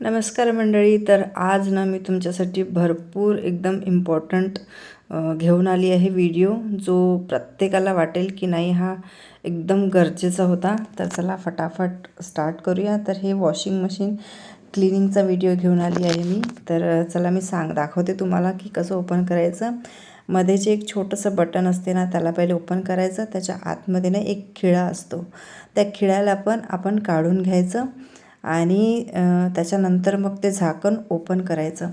नमस्कार मंडळी तर आज ना मी तुमच्यासाठी भरपूर एकदम इम्पॉर्टंट घेऊन आली आहे व्हिडिओ जो प्रत्येकाला वाटेल की नाही हा एकदम गरजेचा होता. तर चला फटाफट स्टार्ट करूया. तर हे वॉशिंग मशीन क्लिनिंगचा व्हिडिओ घेऊन आली आहे मी. तर चला मी सांग दाखवते तुम्हाला की कसं ओपन करायचं. मध्ये जे एक छोटंसं बटन असते ना त्याला पहिले ओपन करायचं. त्याच्या आतमध्ये ना एक खिळा असतो. त्या खिळ्याला पण आपण काढून घ्यायचं. आणि त्याच्यानंतर मग ते झाकण ओपन करायचं.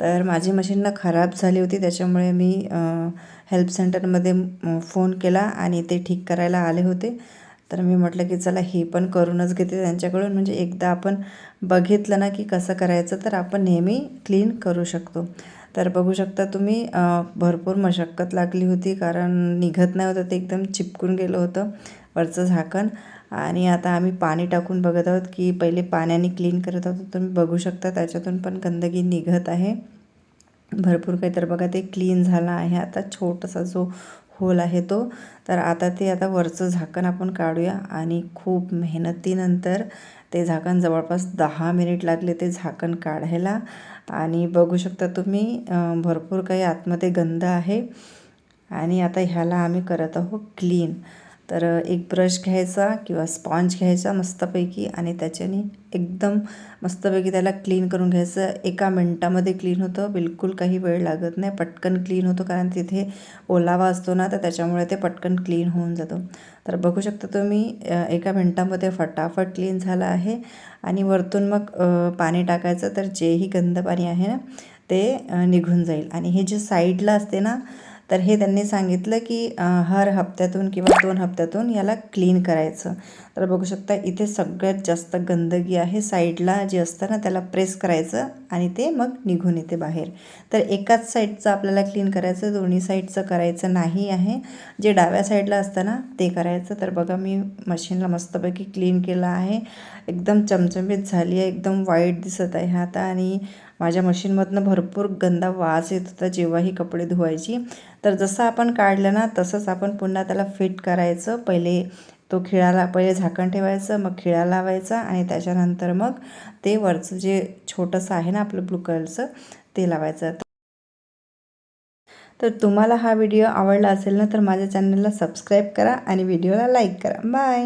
तर माझी मशीन ना खराब झाली होती त्याच्यामुळे मी हेल्प सेंटरमध्ये फोन केला आणि ते ठीक करायला आले होते. तर मी म्हटलं की चला हे पण करूनच घेते त्यांच्याकडून. म्हणजे एकदा आपण बघितलं ना की कसं करायचं तर आपण नेहमी क्लीन करू शकतो. तर बघू शकता तुम्ही भरपूर मशक्कत लागली होती कारण निघत नाही होतं ते एकदम चिपकून गेलं होतं वरचं झाकण. आणि आता आम्ही पाणी टाकून बघत आहोत की पहिले पाण्याने क्लीन करत आहोत तुम्ही बघू शकता त्याच्यातून पण गंदगी निघत आहे. भरपूर काही तर बघा ते क्लीन झालं आहे. आता छोटासा जो होल आहे तो तर आता ते आता वरचं झाकण आपण काढूया. आणि खूप मेहनतीनंतर ते झाकण जवळपास दहा मिनिट लागले ते झाकण काढायला. आणि बघू शकता तुम्ही भरपूर काही आतमध्ये गंध आहे. आणि आता ह्याला आम्ही करत आहोत क्लीन तर एक ब्रश घ्यायचा किंवा स्पॉन्ज घ्यायचा मस्तपैकी आणि त्याच्याने एकदम मस्तपैकी त्याला क्लीन करून घ्यायचं. एका मिनटामध्ये क्लीन होतं. बिलकुल काही वेळ लागत नाही. पटकन क्लीन होतो कारण तिथे ओलावा असतो ना तर त्याच्यामुळे ते पटकन क्लीन होऊन जातं. तर बघू शकता तुम्ही एका मिनटामध्ये फटाफट क्लीन झाला आहे आणि वरतून मग पाणी टाकायचं. तर जेही गंद पाणी आहे ना ते निघून जाईल. आणि हे जे साईडला असते ना तर हे त्यांनी सांगितलं की हर हप्त्यातून किंवा दोन हप्त्यातून याला क्लीन करायचं. तर बघू शकता इथे सगळ्यात जास्त गंदगी आहे. साईडला जे असतं ना त्याला प्रेस करायचं आणि ते मग निघून येते बाहेर. तर एकाच साईडचं आपल्याला क्लीन करायचं दोन्ही साईडचं करायचं नाही आहे. जे डाव्या साईडला असतं ना ते करायचं. तर बघा मी मशीनला मस्तपैकी क्लीन केलं आहे. एकदम चमचमीत झाली आहे. एकदम वाईट दिसत आहे आता आणि माझ्या मशीनमधनं भरपूर गंदा वास येत होता जेव्हाही कपडे धुवायची. तर जसं आपण काढलं ना तसंच आपण पुन्हा त्याला फिट करायचं. पहिले तो खिळाला पहिले झाकण ठेवायचं मग खिळा लावायचा आणि त्याच्यानंतर मग ते वरचं जे छोटंसं आहे ना आपलं ब्लू कलरचं ते लावायचं. तर तुम्हाला हा व्हिडिओ आवडला असेल ना तर माझ्या चॅनलला सबस्क्राईब करा आणि व्हिडिओला लाईक करा. बाय!